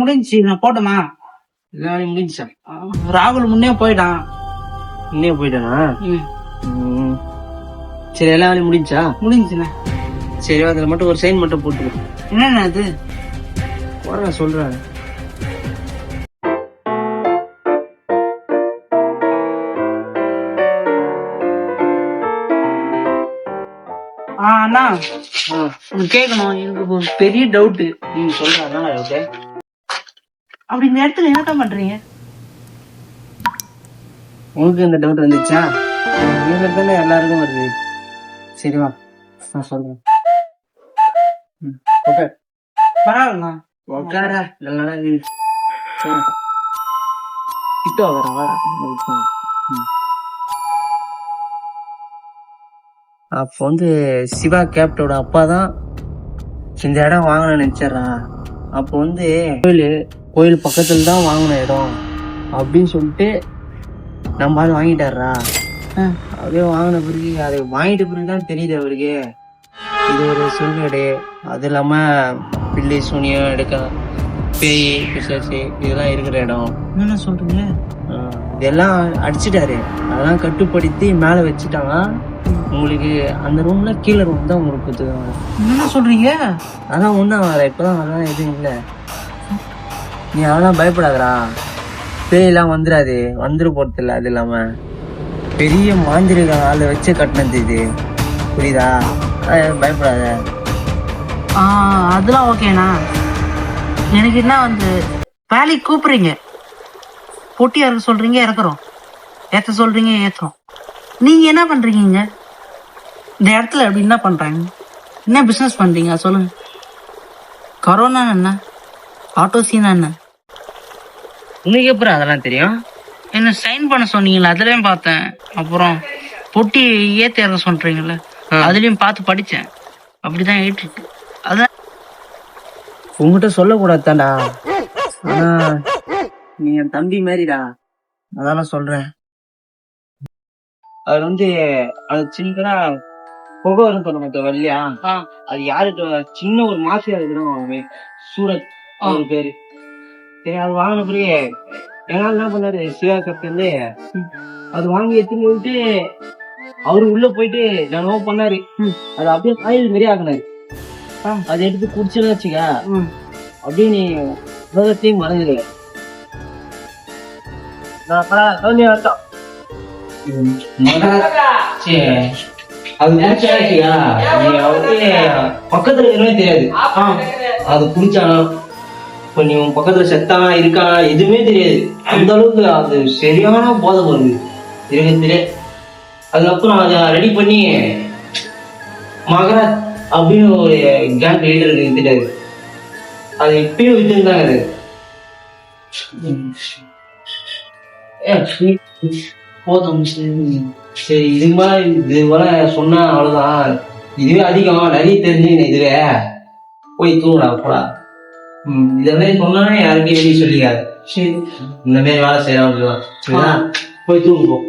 முடிஞ்சுச்சு. நான் போட்டோமா? எல்லா வேலையும் முடிஞ்சா ராகுல் முன்னே போயிட்டான் இன்னே போயிட்டானா? ம். சரி எல்லா வேலையும் முடிஞ்சா முடிஞ்சுண்ணே சரி அதுல மட்டும் ஒரு சைன் மட்டும் போட்டு என்னண்ணே அது? போட சொல்றேன் ஆ அண்ணா. உனக்கு கேட்கணும். எனக்கு ஒரு பெரிய டவுட்டு நீங்க சொல்றேன் ஓகே அப்படி இந்த இடத்துல என்னதான் பண்றீங்க? உனக்கு இந்த டவுட் வந்துச்சா? உங்களுக்கு தானே எல்லாருக்கும் வருது. சரி வா நான் சொல்றேன். ம், ஓகே பரவாயில்லண்ணா உட்காரா. இல்லைன்னா கிட்ட வரேன் வா அப்போ வந்து சிவா கேப்டோட அப்பா தான் இந்த இடம் வாங்கணும்னு நினைச்சிடறான் அப்போ வந்து கோயில் கோயில் பக்கத்துல தான் வாங்கின இடம் அப்படின்னு சொல்லிட்டு நம்ம ஆள் வாங்கிட்டாரா. அப்படியே வாங்கின பிறகு அது வாங்கிட்ட பிறகு தான் தெரியுது அவருக்கு. இது ஒரு சுடுகாடு அது இல்லாம பில்லி சூனியம் எடுக்க பேய் பிசாசு இதெல்லாம் இருக்கிற இடம். என்ன சொல்றீங்க? ஆஹ் இதெல்லாம் அடிச்சிட்டாரு. அதெல்லாம் கட்டுப்படுத்தி மேல வச்சுட்டாங்க. உங்களுக்கு அந்த ரூம்ல கீழே ரூம் தான் உங்களுக்கு கொடுத்துருக்காங்க. என்ன சொல்றீங்க? அதான் ஒன்றும் வர இப்பதான் அதெல்லாம் எதுவும் இல்லை. நீ அதெல்லாம் பயப்படாதரா பேயெல்லாம் வந்துடாது வந்துட போறது அது இல்லாம. பெரிய மாந்திரிக ஆளை வச்சு கட்டினது இது. புரியுதா? பயப்படாத. ஆ அதெல்லாம் ஓகேண்ணா. எனக்கு என்ன வந்து வேலைக்கு கூப்பிடுறீங்க. பொட்டியா இருக்க சொல்றீங்க இறக்குறோம். ஏற்ற சொல்றீங்க ஏற்றுறோம் நீங்க என்ன பண்றீங்க இங்க? இந்த இடத்துல அப்படி என்ன பண்றாங்க? என்ன பிசினஸ் பண்றீங்க? சொல்லுங்கள் சொல்லுங்க கரோனா என்ன? ஆட்டோ சீனா என்ன உனக்கு எப்படி அதெல்லாம் தெரியும்? என்ன சைன் பண்ண சொன்னீங்களா அதுலயும் பார்த்தேன். அப்புறம் பொட்டி ஏத்த இறக்க சொல்றீங்கல்ல அதுலயும் பார்த்து படிச்சேன். அப்படிதான் ஏற்று இருக்கு அதான் உங்ககிட்ட சொல்லக்கூடாது தான்டா ஆனா நீ என் தம்பி மாதிரிடா அதான் சொல்றேன். அது வந்து அது சின்னதா புகை வரும் சொல்ல மாட்டோம் வரலையா ஆ, அது யாருக்கு சின்ன ஒரு மாஃபியா இருக்கிறோம் சூரத். அவன் பேரு. சரி அது வாங்கின பிறகு என்னால என்ன பண்ணாரு சிவா கப்டன் அது வாங்கி எடுத்துன்னு வந்துட்டு அவரு உள்ள போயிட்டு என்னவோ பண்ணாரு. அது அப்படியே ஆயில் மாரி ஆக்குனாரு. ஆ. அதை எடுத்து குடிச்சுன்னு வச்சுக்க. அப்படியே நீ உலகத்தையும் மறந்துடு. அது பக்கத்துல தெரியாது. அது குடிச்சானா? இப்ப நீ உன் பக்கத்துல செத்தானா இருக்கானா எதுவுமே தெரியாது. அந்த அளவுக்கு அது சரியான போதை வருது தெரியாது அதுக்கப்புறம் அதை ரெடி பண்ணி மகராஜ் அப்படின்னு ஒரு கேங் லீடர் வித்துட்டாரு. அது இப்பயும் வித்துருந்தாங்க அது போதும் சரி. இதுக்கு மேல இது போல சொன்னா அவ்வளவுதான். இதுவே அதிகம். நிறைய தெரிஞ்சுங்க இதுவே. போய் தூங்குடா போடா. இந்த மாதிரி சொன்னா யாருமே வெளியே சொல்லிக்காது. சரி இந்த மாதிரி வேலை செய்யலாம் போய் தூங்குவோம்.